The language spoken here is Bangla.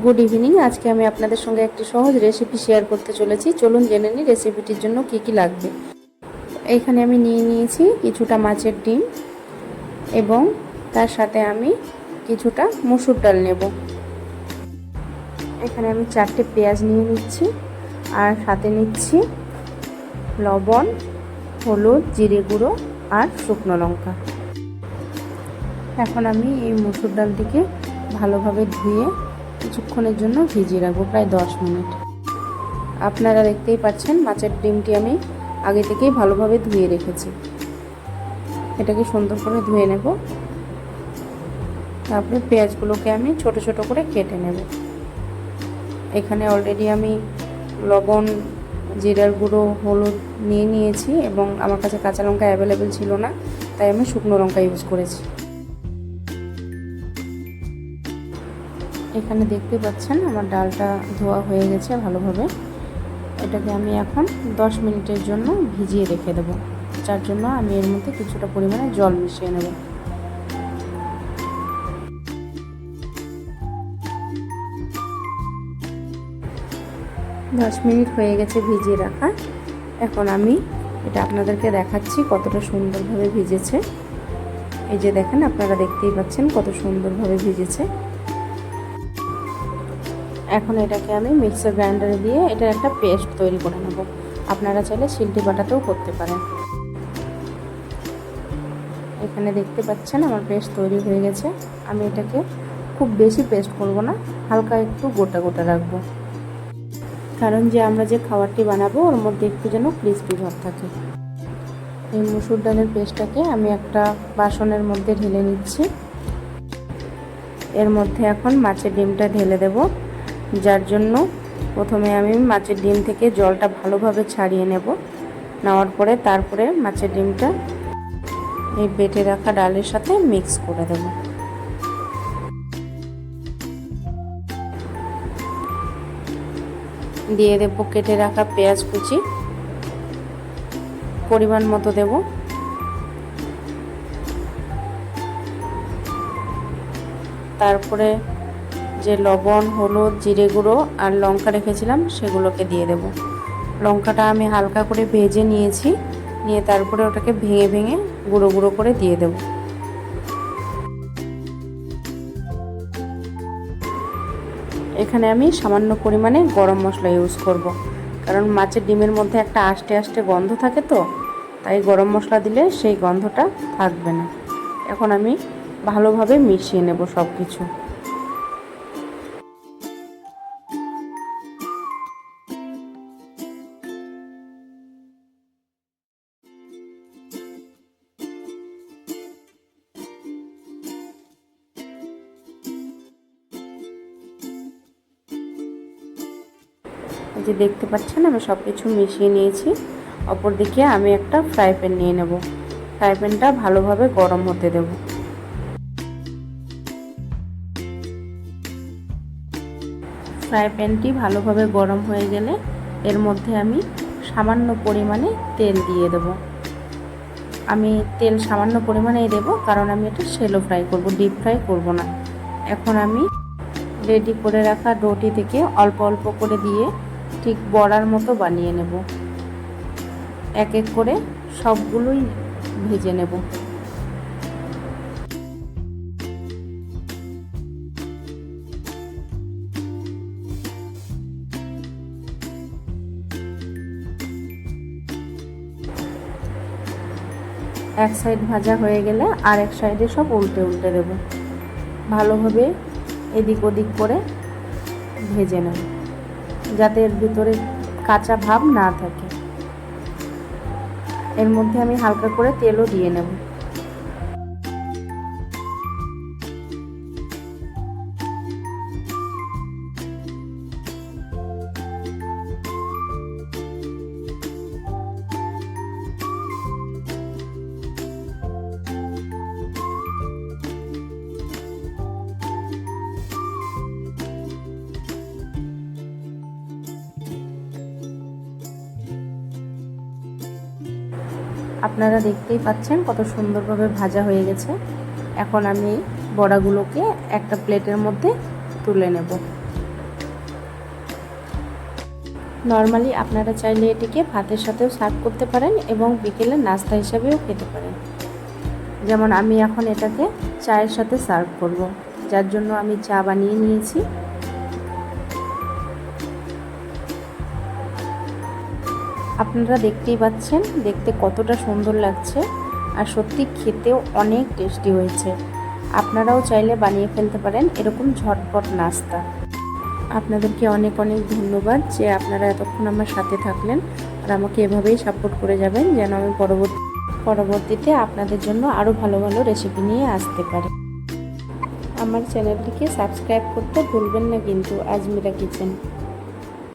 গুড ইভিনিং আজকে আমি আপনাদের সঙ্গে একটি সহজ রেসিপি শেয়ার করতে চলেছি। চলুন জেনে নিই রেসিপিটির জন্য কি কি লাগবে। এইখানে আমি নিয়ে নিয়েছি কিছুটা মাছের ডিম এবং তার সাথে আমি কিছুটা মুসুর ডাল নেব। এখানে আমি চারটে পেঁয়াজ নিয়ে নিচ্ছি আর সাথে নিচ্ছি লবণ, হলুদ, জিরে গুঁড়ো আর শুকনো লঙ্কা। এখন আমি এই মুসুর ডালটিকে ভালোভাবে ধুয়ে কিছুক্ষণের জন্য ভিজিয়ে রাখব, প্রায় দশ মিনিট। আপনারা দেখতেই পাচ্ছেন, মাছের ডিমটি আমি আগে থেকেই ভালোভাবে ধুয়ে রেখেছি। এটাকে সুন্দর করে ধুয়ে নেব। তারপরে পেঁয়াজগুলোকে আমি ছোট ছোট করে কেটে নেব। এখানে অলরেডি আমি লবণ, জিরার গুঁড়ো, হলুদ নিয়ে নিয়েছি এবং আমার কাছে কাঁচা লঙ্কা অ্যাভেলেবেল ছিল না, তাই আমি শুকনো লঙ্কা ইউজ করেছি। এখানে দেখতে পাচ্ছেন আমার ডালটা ধোয়া হয়ে গেছে ভালোভাবে। এটাকে আমি এখন 10 মিনিটের জন্য ভিজিয়ে রেখে দেবো। যার জন্য আমি এর মধ্যে কিছুটা পরিমাণে জল মিশিয়ে নেব। দশ মিনিট হয়ে গেছে ভিজিয়ে রাখা। এখন আমি এটা আপনাদেরকে দেখাচ্ছি কতটা সুন্দরভাবে ভিজেছে। এই যে দেখেন, আপনারা দেখতেই পাচ্ছেন কত সুন্দরভাবে ভিজেছে। এখন এটাকে আমি মিক্সার গ্রাইন্ডারে দিয়ে এটার একটা পেস্ট তৈরি করে নেব। আপনারা চাইলে শিল্টি বাটাতেও করতে পারেন। এখানে দেখতে পাচ্ছেন আমার পেস্ট তৈরি হয়ে গেছে। আমি এটাকে খুব বেশি পেস্ট করব না, হালকা একটু গোটা গোটা রাখব। কারণ যে আমরা যে খাবারটি বানাবো, ওর মধ্যে একটু যেন ক্রিস্পি ভাব থাকে। এই মুসুর ডালের পেস্টটাকে আমি একটা বাসনের মধ্যে ঢেলে নিচ্ছি। এর মধ্যে এখন মাছের ডিমটা ঢেলে দেবো। যার জন্য প্রথমে আমি মাছের ডিম থেকে জলটা ভালোভাবে ছাড়িয়ে নেব। নেওয়ার পরে তারপরে মাছের ডিমটা এই বেটে রাখা ডালের সাথে মিক্স করে দেব। দিয়ে দেব কেটে রাখা পেঁয়াজ কুচি। পরিমাণ মতো দেব। তারপরে যে লবণ, হলুদ, জিরে গুঁড়ো আর লঙ্কা রেখেছিলাম, সেগুলোকে দিয়ে দেব। লঙ্কাটা আমি হালকা করে ভেজে নিয়েছি, নিয়ে তারপরে ওটাকে ভেঙে ভেঙে গুঁড়ো গুঁড়ো করে দিয়ে দেব। এখানে আমি সামান্য পরিমাণে গরম মশলা ইউজ করব। কারণ মাছের ডিমের মধ্যে একটা আস্তে আস্তে গন্ধ থাকে তো, তাই গরম মশলা দিলে সেই গন্ধটা থাকবে না। এখন আমি ভালোভাবে মিশিয়ে নেব সব কিছু যে দেখতে পাচ্ছেন, আমি সব কিছু মিশিয়ে নিয়েছি। অপর দিকে আমি একটা ফ্রাই প্যান নিয়ে নেব। ফ্রাই প্যানটা ভালোভাবে গরম হতে দেব। ফ্রাই প্যানটি ভালোভাবে গরম হয়ে গেলে এর মধ্যে আমি সামান্য পরিমাণে তেল দিয়ে দেব। আমি তেল সামান্য পরিমাণেই দেব, কারণ আমি এটা সেলো ফ্রাই করব, ডিপ ফ্রাই করব না। এখন আমি রেডি করে রাখা রুটি থেকে অল্প অল্প করে দিয়ে ঠিক বড়ার মতো বানিয়ে নেব। এক এক করে সবগুলোই ভেজে নেব। এক সাইড ভাজা হয়ে গেলে আর এক সাইডে সব উল্টে উল্টে দেব। ভালোভাবে এদিক ওদিক করে ভেজে নেব। যাতে এর ভিতরে কাঁচা ভাব না থাকে। এর মধ্যে আমি হালকা করে তেলও দিয়ে নেব। আপনারা দেখতেই পাচ্ছেন কত সুন্দরভাবে ভাজা হয়ে গেছে। এখন আমি বড়াগুলোকে একটা প্লেটের মধ্যে তুলে নেব। নর্মালি আপনারা চাইলে এটিকে ভাতের সাথেও সার্ভ করতে পারেন এবং বিকেলে নাস্তা হিসাবেও খেতে পারেন। যেমন আমি এখন এটাকে চায়ের সাথে সার্ভ করব, যার জন্য আমি চা বানিয়ে নিয়েছি। আপনারা দেখতেই পাচ্ছেন, দেখতে কতটা সুন্দর লাগছে আর সত্যি খেতেও অনেক টেস্টি হয়েছে। আপনারাও চাইলে বানিয়ে ফেলতে পারেন এরকম ঝটপট নাস্তা। আপনাদেরকে অনেক অনেক ধন্যবাদ যে আপনারা এতক্ষণ আমার সাথে থাকলেন আর আমাকে এভাবেই সাপোর্ট করে যাবেন যেন আমি পরবর্তী, পরবর্তীতে আপনাদের জন্য আরও ভালো ভালো রেসিপি নিয়ে আসতে পারি। আমার চ্যানেলটিকে সাবস্ক্রাইব করতে ভুলবেন না কিন্তু, আজমিরা কিচেন